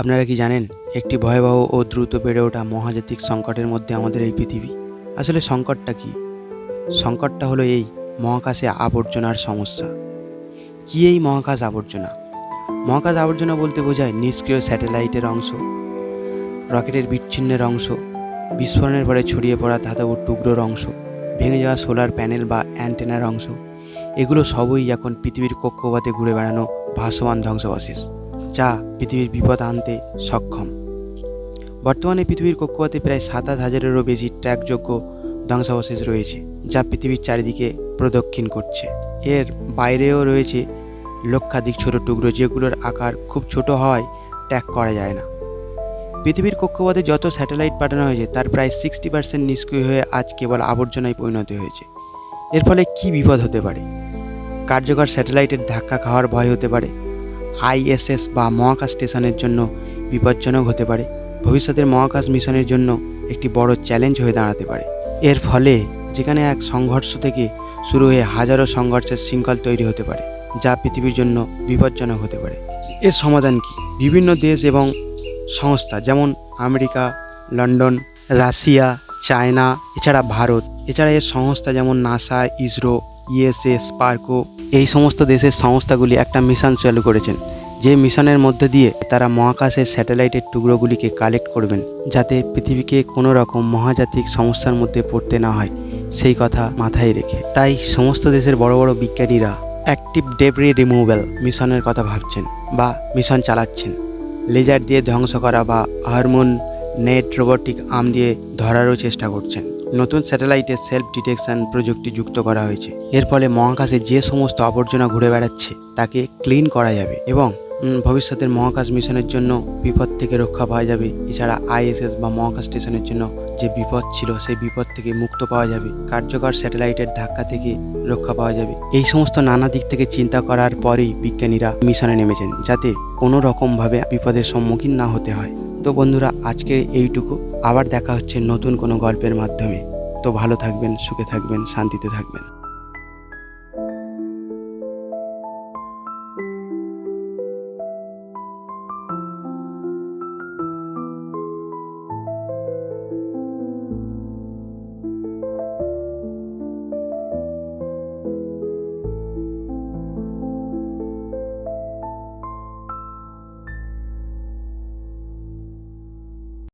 আপনারা কি জানেন, একটি ভয়াবহ ও দ্রুত বেড়ে ওঠা মহাজাতিক সংকটের মধ্যে আমাদের এই পৃথিবী? আসলে সংকটটা কি? সংকটটা হলো এই মহাকাশে আবর্জনার সমস্যা। কি এই মহাকাশ আবর্জনা? মহাকাশ আবর্জনা বলতে বোঝায় নিষ্ক্রিয় স্যাটেলাইটের অংশ, রকেটের বিচ্ছিন্নের অংশ, বিস্ফোরণের পরে ছড়িয়ে পড়া ধাতব টুকরোর অংশ, ভেঙে যাওয়া সোলার প্যানেল বা অ্যান্টেনার অংশ। এগুলো সবই এখন পৃথিবীর কক্ষপথে ঘুরে বেড়ানো ভাসমান ধ্বংসাবশেষ। যা পৃথিবীর বিপদ আনতে সক্ষম। বর্তমানে পৃথিবীর কক্ষপথে প্রায় সাতাশ হাজারেরও বেশি ট্র্যাকযোগ্য ধ্বংসাবশেষ রয়েছে, যা পৃথিবীর চারিদিকে প্রদক্ষিণ করছে। এর বাইরেও রয়েছে লক্ষাধিক ছোট টুকরো যেগুলোর আকার খুব ছোট হওয়ায় ট্র্যাক করা যায় না। পৃথিবীর কক্ষপথে যত স্যাটেলাইট পাঠানো হয়েছে, তার প্রায় সিক্সটি পার্সেন্ট নিষ্ক্রিয় হয়ে আজ কেবল আবর্জনায় পরিণত হয়েছে। এর ফলে কি বিপদ হতে পারে? কার্যকর স্যাটেলাইটের ধাক্কা খাওয়ার ভয় হতে পারে? আইএসএস বা মহাকাশ স্টেশনের জন্য বিপজ্জনক হতে পারে। ভবিষ্যতের মহাকাশ মিশনের জন্য একটি বড় চ্যালেঞ্জ হয়ে দাঁড়াতে পারে। এর ফলে যেখানে এক সংঘর্ষ থেকে শুরু হয়ে হাজারো সংঘর্ষের শৃঙ্খল তৈরি হতে পারে, যা পৃথিবীর জন্য বিপজ্জনক হতে পারে। এর সমাধান কি? বিভিন্ন দেশ এবং সংস্থা যেমন আমেরিকা, লন্ডন, রাশিয়া, চায়না, এছাড়া ভারত, এছাড়া এর সংস্থা যেমন নাসা, ইসরো, ইএসএ, স্পার্কো এই সমস্ত দেশের সংস্থাগুলি একটা মিশন চালু করেছেন, যে মিশনের মধ্যে দিয়ে তারা মহাকাশের স্যাটেলাইটের টুকরোগুলিকে কালেক্ট করবেন, যাতে পৃথিবীকে কোনো রকম মহাজাতিক সমস্যার মধ্যে পড়তে না হয়, সেই কথা মাথায় রেখে। তাই সমস্ত দেশের বড় বড় বিজ্ঞানীরা অ্যাক্টিভ ডেব্রি রিমুভাল মিশনের কথা ভাবছেন বা মিশন চালাচ্ছেন। লেজার দিয়ে ধ্বংস করা বা হরমোন নেট রোবোটিক আর্ম দিয়ে ধরারও চেষ্টা করছেন। নতুন স্যাটেলাইটে সেলফ ডিটেকশন প্রযুক্তি যুক্ত করা হয়েছে। এর ফলে মহাকাশে যে সমস্ত আবর্জনা ঘুরে বেড়াচ্ছে, তাকে ক্লিন করা যাবে এবং ভবিষ্যতের মহাকাশ মিশনের জন্য বিপদ থেকে রক্ষা পাওয়া যাবে। এছাড়া আইএসএস বা মহাকাশ স্টেশনের জন্য যে বিপদ ছিল, সেই বিপদ থেকে মুক্ত পাওয়া যাবে। কার্যকর স্যাটেলাইটের ধাক্কা থেকে রক্ষা পাওয়া যাবে। এই সমস্ত নানা দিক থেকে চিন্তা করার পরেই বিজ্ঞানীরা মিশনে নেমেছেন, যাতে কোনো রকমভাবে বিপদের সম্মুখীন না হতে হয়। তো বন্ধুরা, আজকে এইটুকু। আবার দেখা হচ্ছে নতুন কোনো গল্পের মাধ্যমে। তো ভালো থাকবেন, সুখে থাকবেন, শান্তিতে থাকবেন।